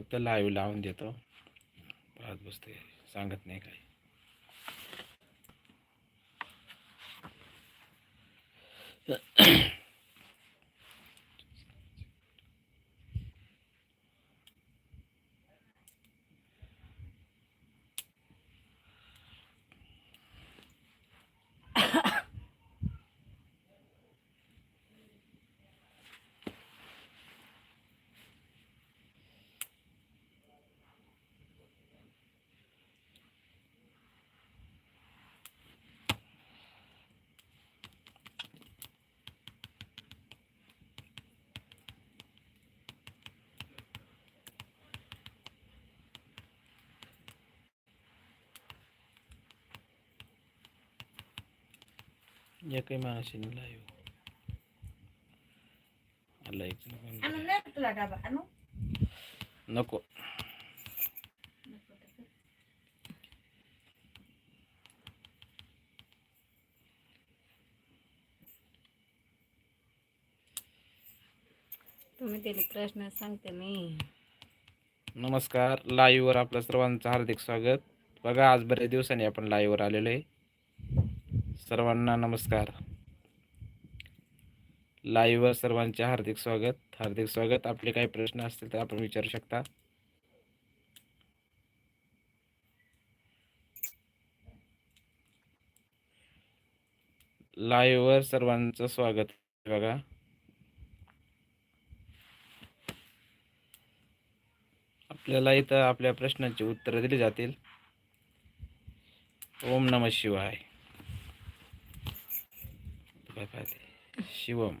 फक्त लाईव्ह लावून देतो. पाहत बसते सांगत नाही काही. एकही माणसाने लाईव्ह आला एक जण आणून नाही का तुला डबा आणू? नको. तुम्ही दिले प्रश्न सांगते मी. नमस्कार लाईव्हवर आपलं सर्वांचं हार्दिक स्वागत. बघा आज बऱ्याच दिवसांनी आपण लाईव्हवर आलेलो आहे. सर्वांना नमस्कार. लाईव्हवर सर्वांचे हार्दिक स्वागत. हार्दिक स्वागत. आपले काही प्रश्न असतील तर आपण विचारू शकता. लाईव्हवर सर्वांचं स्वागत बघा. आपल्याला इथं आपल्या प्रश्नांची उत्तरं दिली जातील. ओम नम शिवाय. काय पाहते शिवम.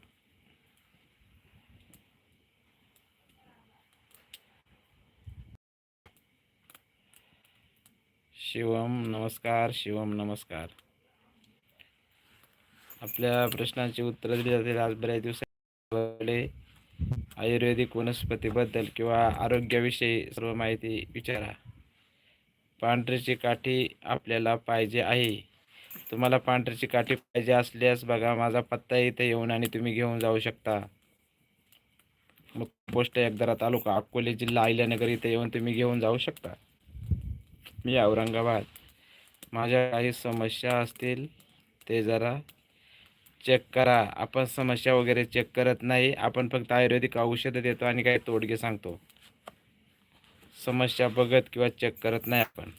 शिवम नमस्कार शिवम नमस्कार. आपल्या प्रश्नांची उत्तरं दिली जातील. आज बऱ्याच दिवसांनी आयुर्वेदिक वनस्पतीबद्दल किंवा आरोग्याविषयी सर्व माहिती विचारा. पांढरीची काठी आपल्याला पाहिजे आहे. तुम्हाला पांढरीची काठी पाहिजे असल्यास बघा माझा पत्ता इथे येऊन आणि तुम्ही घेऊन जाऊ शकता. मग पोस्ट एकदारा तालुका अकोले जिल्हा अहिल्यानगर इथे येऊन तुम्ही घेऊन जाऊ शकता. मी औरंगाबाद. माझ्या काही समस्या असतील ते जरा चेक करा. आपण समस्या वगैरे चेक करत नाही. आपण फक्त आयुर्वेदिक औषधं देतो आणि काही तोडगे सांगतो. समस्या बघत किंवा चेक करत नाही आपण.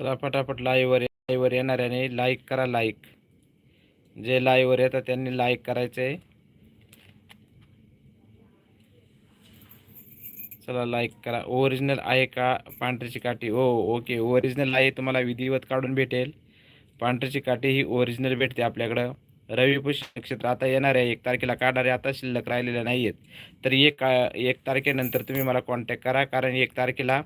चला फटाफट लाईव्हवर लाईव्हवर येणाऱ्याने लाईक करा लाईक जे लाईव्हवर येतात त्यांनी लाईक करायचं. आहे चला लाईक करा. ओरिजिनल आहे का? पांढरीची काठी. हो ओके ओरिजिनल आहे तुम्हाला विधिवत काढून भेटेल. पांढरीची काठी ही ओरिजिनल भेटते आपल्याकडं. रवी पुष्य नक्षत्र आता येणार. आहे एक तारखेला काढणारे आता शिल्लक राहिलेले नाही आहेत तर एक का एक तारखेनंतर तुम्ही मला कॉन्टॅक्ट करा. कारण एक तारखेला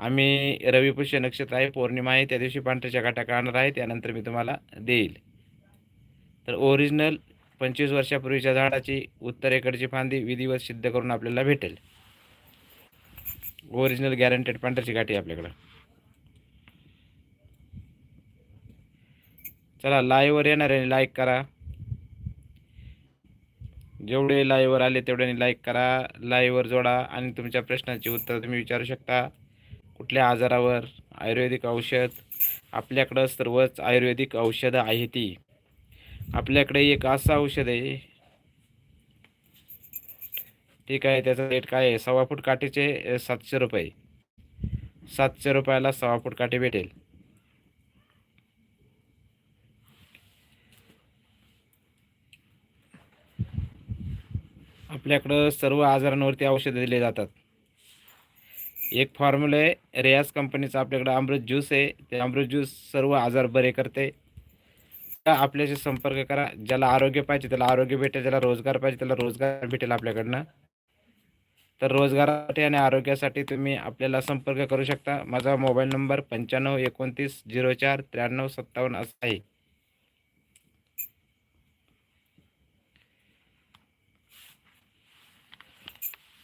आम्ही रविपुष्य नक्षत्र आहे पौर्णिमा आहे त्या दिवशी पांढऱ्याच्या गाठा काढणार आहे त्यानंतर मी तुम्हाला देईल. तर ओरिजिनल पंचवीस वर्षापूर्वीच्या झाडाची उत्तरेकडची फांदी विधिवत सिद्ध करून आपल्याला भेटेल. ओरिजिनल गॅरंटेड पांढऱ्याची गाठी आपल्याकडं. चला लाईव्हवर येणाऱ्याने लाईक करा. जेवढे लाईव्हवर आले तेवढ्याने लाईक करा लाईव्हवर जोडा आणि तुमच्या प्रश्नाची उत्तर तुम्ही विचारू शकता. कुठल्या आजारावर? आयुर्वेदिक औषध? आपल्याकडं सर्वच आयुर्वेदिक औषधं आहे ती. आपल्याकडे एक असं औषध आहे. ठीक आहे त्याचा रेट काय आहे? सव्वा फूट काठीचे सातशे रुपये. सातशे रुपयाला सव्वा फूट काठी भेटेल. आपल्याकडं सर्व आजारांवरती औषधं दिले जातात. एक फॉर्म्युला आहे. रेयास कंपनीचा आपल्याकडं अमृत ज्यूस आहे. ते अमृत ज्यूस सर्व आजार बरे करते. आपल्याशी संपर्क करा. ज्याला आरोग्य पाहिजे त्याला आरोग्य भेटेल. ज्याला रोजगार पाहिजे त्याला रोजगार भेटेल आपल्याकडनं. तर रोजगारासाठी आणि आरोग्यासाठी तुम्ही आपल्याला संपर्क करू शकता. माझा मोबाईल नंबर पंच्याण्णव एकोणतीस झिरो चार त्र्याण्णव सत्तावन्न असा आहे.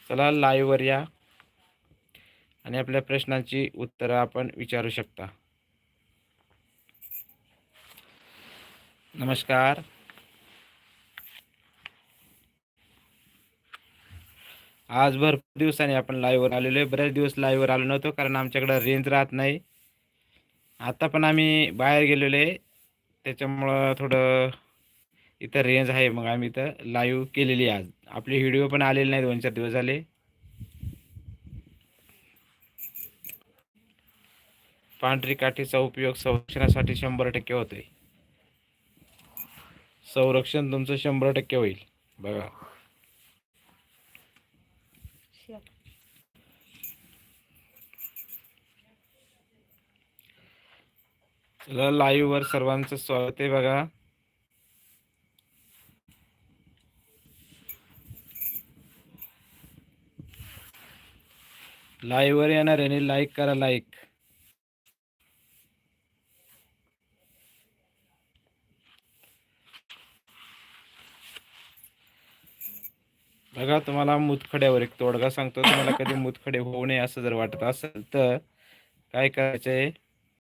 चला लाईव्हवर या. आणि आपल्या प्रश्नांची उत्तरं आपण विचारू शकता. नमस्कार. आज भरपूर दिवसाने आपण लाईव्हवर आलेलो आहे. बरेच दिवस लाईव्हवर आलो नव्हतो कारण आमच्याकडं रेंज राहत नाही. आता पण आम्ही बाहेर गेलेलो आहे. त्याच्यामुळं थोडं इथं रेंज आहे. मग आम्ही इथं लाईव्ह केलेली आज. आपले व्हिडिओ पण आलेले नाही दोन चार दिवस झाले. पांढरी काठीचा उपयोग संरक्षणासाठी शंभर टक्के होतोय. संरक्षण तुमचं शंभर टक्के होईल. बघा. चला लाईव्ह वर सर्वांचं स्वागत आहे बघा. लाईव्ह वर येणार आहे लाईक करा लाईक बघा तुम्हाला मुतखड्यावर एक तोडगा सांगतो. तुम्हाला कधी मुतखडे होऊ नये असं जर वाटत असेल तर काय करायचं आहे